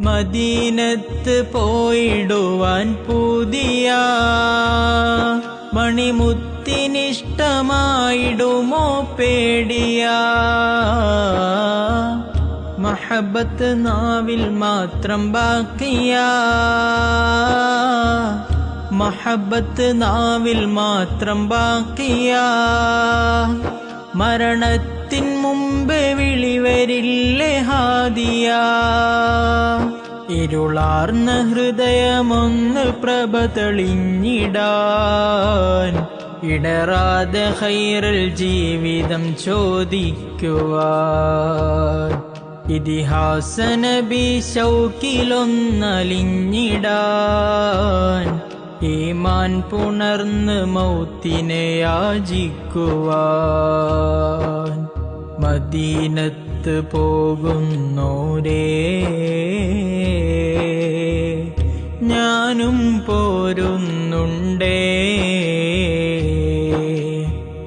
മദീനത്ത് പോയിടുവാൻ പുതിയ മണിമുത്തിനിഷ്ടമായിടുമോ പേടിയ. മഹബത്ത് നാവിൽ മാത്രം ബാക്കിയ. മഹബത്ത് നാവിൽ മാത്രം ബാക്കിയ. മരണത്തിൻ മുമ്പ് വിളിവരില്ലേ ഹാദിയ? ഇരുളാർന്ന ഹൃദയമൊന്ന് പ്രഭ തെളിഞ്ഞിടാൻ ഇടറാതെ ഹൈറൽ ജീവിതം ചോദിക്കുവാൻ ഇതിഹാസ നബി ശൗക്കിലൊന്നലിഞ്ഞിടാൻ ഈമാൻ പുണർന്ന് മൗത്തിനെ യാചിക്കുവാൻ മദീനത്ത് പോകുന്നോരേ. ഞാനും പോരുന്നുണ്ടേ.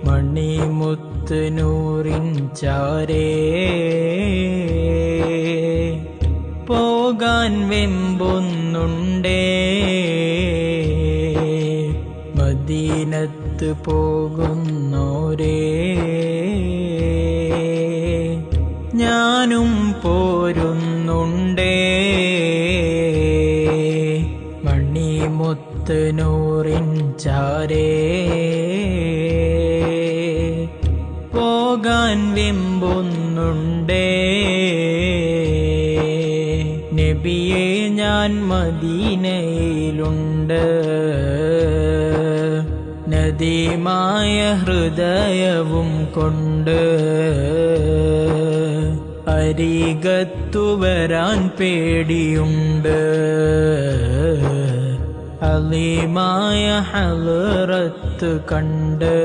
മണിമുത്ത് നൂറിൻ ചാരേ. പോകാൻ വെമ്പൊന്നുണ്ടേ. മദീനത്ത് പോകുന്നോരേ. ഞാനും പോരുന്നുണ്ടേ. മണ്ണി മുത്ത് നൂറിൻ ചാരേ. പോകാൻ വിമ്പുന്നുണ്ടേ. നബിയെ ഞാൻ മദീനയിലുണ്ട്. നദീമായ ഹൃദയവും കൊണ്ട് അരികത്തു വരാൻ പേടിയുണ്ട്. അലീമായ ഹലറത്ത് കണ്ട്